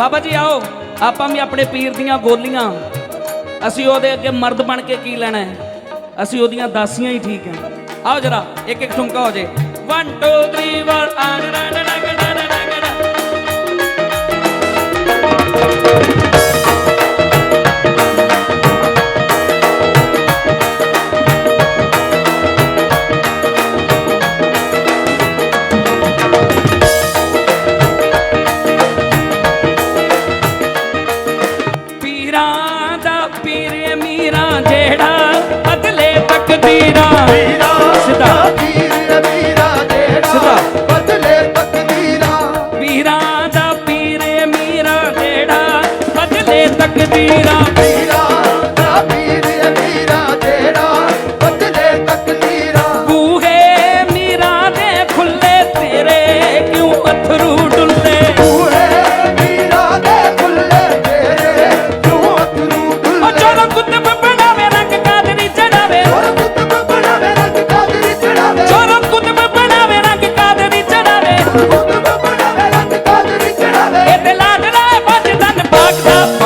ਬਾਬਾ ਜੀ ਆਓ, ਆਪਾਂ ਵੀ ਆਪਣੇ ਪੀਰ ਦੀਆਂ ਗੋਲੀਆਂ। ਅਸੀਂ ਉਹਦੇ ਅੱਗੇ ਮਰਦ ਬਣ ਕੇ ਕੀ ਲੈਣਾ ਹੈ? ਅਸੀਂ ਉਹਦੀਆਂ ਦਾਸੀਆਂ ਹੀ ਠੀਕ ਹੈ। ਆਓ ਜਰਾ ਇੱਕ ਇੱਕ ਠੁਮਕਾ ਹੋ ਜੇ। 1 2 3 4 ਆ ਪੀਰੇ ਮੀਰਾ ਜਿਹੜਾ ਬਦਲੇ ਤਕਦੀਰਾਂ ਵੀਰਾ ਸਿੱਧਾ। ਵੀਰ ਵੀਰਾ ਜਿਹੜਾ ਸਿੱਧਾ। ਬਦਲੇ ਤਕਦੀਰਾਂ ਪੀਰਾਂ ਦਾ ਪੀਰੇ ਮੀਰਾ ਜਿਹੜਾ ਬਦਲੇ ਤਕਦੀਰਾਂ fucked up.